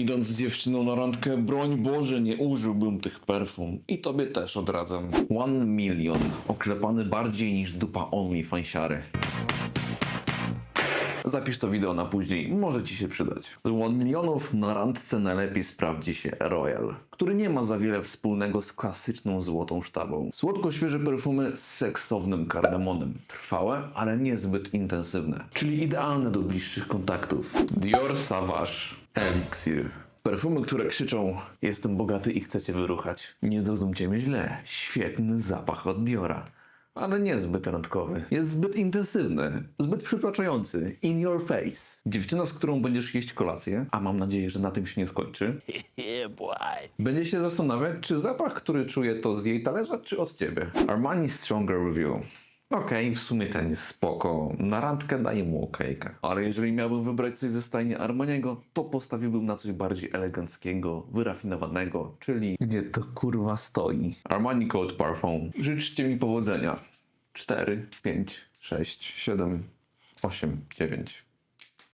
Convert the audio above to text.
Idąc z dziewczyną na randkę, broń Boże, nie użyłbym tych perfum. I tobie też odradzam. One Million. Oklepany bardziej niż dupa OnlyFansiary. Zapisz to wideo na później, może Ci się przydać. Z One milionów na randce najlepiej sprawdzi się Royal, który nie ma za wiele wspólnego z klasyczną złotą sztabą. Słodko-świeże perfumy z seksownym kardamonem. Trwałe, ale niezbyt intensywne. Czyli idealne do bliższych kontaktów. Dior Savage Elixir. Perfumy, które krzyczą Jestem bogaty i chcecie wyruchać. Nie zrozumcie mnie źle. Świetny zapach od Diora ale niezbyt randkowy. Jest zbyt intensywny, zbyt przytłaczający. In your face. Dziewczyna, z którą będziesz jeść kolację, a mam nadzieję, że na tym się nie skończy, będzie się zastanawiać, czy zapach, który czuje, to z jej talerza, czy od ciebie. Armani Stronger Review. Okej, w sumie ten jest spoko. Na randkę daję mu okejkę. Ale jeżeli miałbym wybrać coś ze stajni Armaniego, to postawiłbym na coś bardziej eleganckiego, wyrafinowanego, czyli gdzie to kurwa stoi. Armani Code Parfum. Życzcie mi powodzenia. 4, 5, 6, 7, 8, 9.